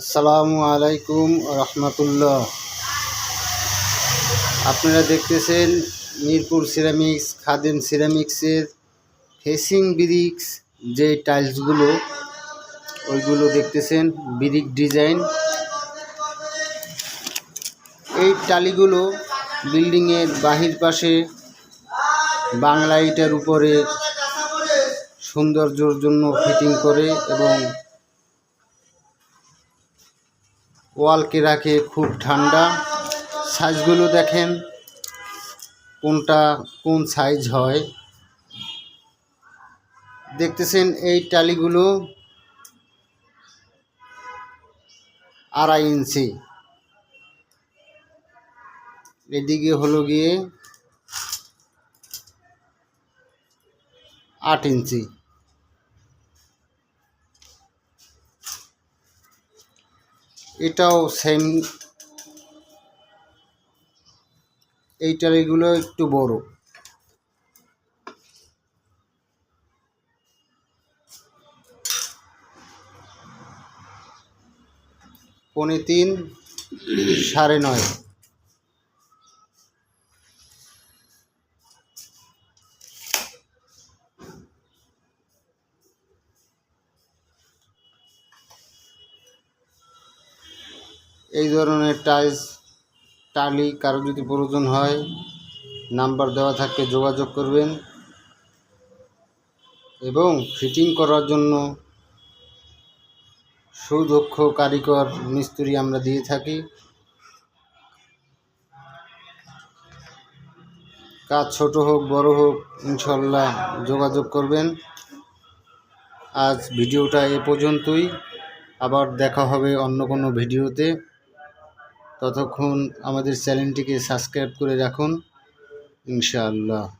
আসসালামু আলাইকুম রহমতুল্লাহ। আপনারা দেখতেছেন মিরপুর সিরামিক্স, খাদেম সিরামিক্সের ফেসিং ব্রিক্স, যে টাইলসগুলো, ওইগুলো দেখতেছেন, ব্রিক ডিজাইন। এই টালিগুলো বিল্ডিংয়ের বাহির পাশে বাংলা ইটার উপরে সৌন্দর্যর জন্য ফিটিং করে এবং ওয়ালকে রাখে খুব ঠান্ডা। সাইজগুলো দেখেন, কোনটা কোন সাইজ হয়। দেখতেছেন এই টালিগুলো আড়াই ইঞ্চি। এদিকে হলো গিয়ে আট ইঞ্চি। এটাও সেম এই টালিগুলো একটু বড়। পনে তিন সাড়ে নয়। এই ধরনের টাইলস, টালি কারও যদি প্রয়োজন হয়, নাম্বার দেওয়া থাকলে যোগাযোগ করবেন। এবং ফিটিং করার জন্য সুদক্ষ, কারিগর, মিস্ত্রি আমরা দিয়ে থাকি। কাজ ছোট হোক, বড় হোক, ইনশাল্লাহ যোগাযোগ করবেন। আজ ভিডিওটা এ পর্যন্তই। আবার দেখা হবে অন্য কোনো ভিডিওতে। ততক্ষণ আমাদের চ্যানেলটিকে সাবস্ক্রাইব করে রাখুন। ইনশাআল্লাহ।